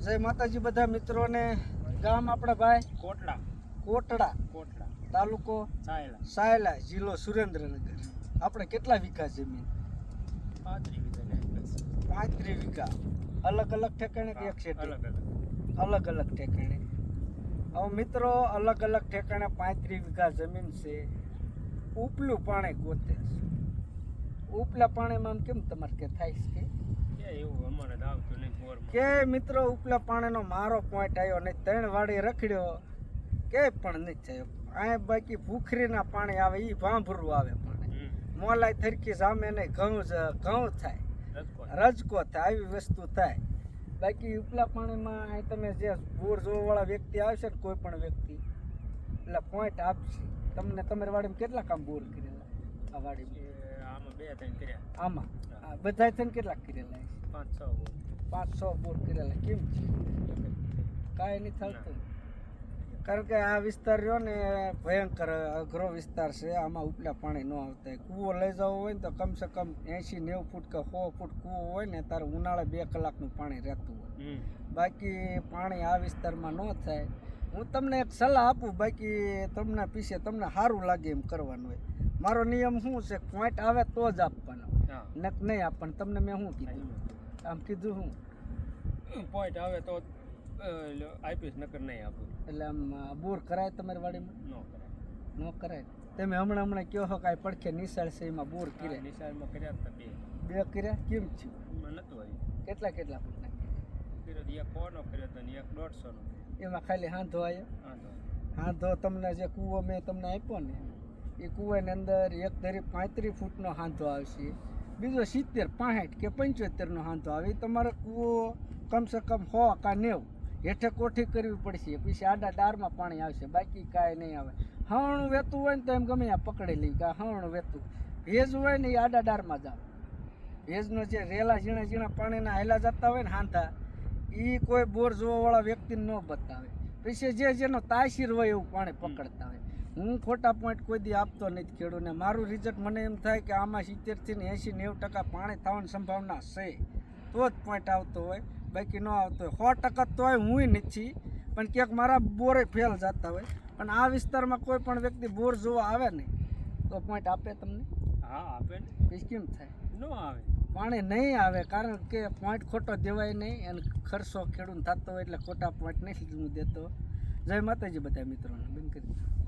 જય માતાજી બધા મિત્રોને ગામ આપણા ભાઈ કોટડા. કોટડા કોટડા. તાલુકો સાયલા. સાયલા જિલ્લો સુરેન્દ્રનગર. આપણે કેટલા વીઘા જમીન? પાંત્રીસ વીઘા વીઘા. અલગ અલગ ઠેકાણે કે એક છે અલગ અલગ. અલગ અલગ ઠેકાણે. હવે મિત્રો અલગ અલગ ઠેકાણે પાંત્રીસ વીઘા જમીન છે. ઉપલું પાણી ગોતે છે. ઉપલા પાણીમાં કેમ તમારે કે થાય છે કે મિત્રો ઉપલા પાણીનો મારો પોઈન્ટ આવ્યો ને ત્રણ વાડી રખડ્યો. કે પણ નહીં થયો. આ બાકી ભૂખરીના પાણી આવે એ ભાંભરું આવે પાણી. મોલાય થરકી સામે ને ઘઉં ઘઉં થાય. રજકો થાય. આવી વસ્તુ થાય. બાકી ઉપલા પાણીમાં અહીં તમે જે બોર જોવાવાળા વ્યક્તિ આવશે ને કોઈ પણ વ્યક્તિ એટલે પોઈન્ટ આપશે. તમને તમારી વાડીમાં કેટલા કામ બોર કરેલા આ આમાં બે ત્રણ કર્યા. આમાં? આ બધાય થઈને કેટલા કરેલા પાંચ છ. પાંચ છ બોર કરેલા. કેમ? છે કાંઈ નહીં થતું. કારણ કે આ વિસ્તાર રહ્યો ને ભયંકર અઘરો વિસ્તાર છે. આમાં ઉપલા પાણી ન આવતા. કૂવો લઈ જવો હોય ને તો કમસે કમ એંશી નેવું ફૂટ કે સો ફૂટ કૂવો હોય ને તારે ઉનાળે બે કલાકનું પાણી રહેતું હોય. બાકી પાણી આ વિસ્તારમાં ન થાય. હું તમને એક સલાહ આપું બાકી તમને પીછે તમને સારું લાગે એમ કરવાનું હોય. મારો નિયમ શું છે? પોઈન્ટ આવે તો જ આપવાનો. નક નહીં આપવાનું. તમને મેં શું કીધું? આમ કીધું શું? પોઈન્ટ આવે તો આપીશ નકર નહીં આપું. એટલે આમ બોર કરાય તમારી વાડીમાં? ન કરાય. ન કરાય. તમે હમણાં હમણાં કહો છો કાંઈ પડખે નિશાળ છે એમાં બોર કરે. કર્યા નિશાળમાં કર્યા હતા બે. બે કર્યા? કેમ થયું? નતું આવ્યું. કેટલા કેટલા ફૂટના કર્યો એક પોનો કર્યો હતો ને એક દોઢસોનો એમાં ખાલી હાંધો આવ્યો? હા તો હાંધો તમને જે કૂવો મેં તમને આપ્યો ને એ કૂવાની અંદર એક ધરી પાંત્રીસ ફૂટનો હાંધો આવશે. બીજો સિત્તેર પાંઠ કે પંચોતેરનો હાંધો આવે. તમારે કૂવો કમસે કમ સો કા નેવું. હેઠે કોઠી કરવી પડશે. પછી આડા ડારમાં પાણી આવશે. બાકી કાંઈ નહીં આવે. હણું વેતું હોય ને તો એમ ગમે ત્યાં પકડી લઈ કાં હણું વેતું. ભેજ હોય ને એ આડા ડારમાં જ આવે. ભેજનો જે રેલા ઝીણા ઝીણા પાણીના હેલા જતા હોય ને હાંધા એ કોઈ બોર જોવાવાળા વ્યક્તિને ન બતાવે. પછી જે જેનો તાસીર હોય એવું પાણી પકડતા હોય. હું ખોટા પોઈન્ટ કોઈ દી આપતો નથી ખેડૂતને મારું રિઝલ્ટ મને એમ થાય કે આમાં સિત્તેરથી ને એંશી નેવું ટકા પાણી થવાની સંભાવના છે. તો જ પોઈન્ટ આવતો હોય. બાકી ન આવતો હોય. સો ટકા તોય હું નથી. પણ ક્યાંક મારા બોરે ફેલ જતા હોય. પણ આ વિસ્તારમાં કોઈ પણ વ્યક્તિ બોર જોવા આવે ને તો પોઈન્ટ આપે તમને? હા આપે ને. કેમ થાય? ન આવે. પાણી નહીં આવે કારણ કે પોઈન્ટ ખોટો દેવાય નહીં અને ખર્ચો ખેડૂત થતો હોય એટલે ખોટા પોઈન્ટ નહીં હું દેતો. જય માતાજી બધા મિત્રોને. બંધ કરી.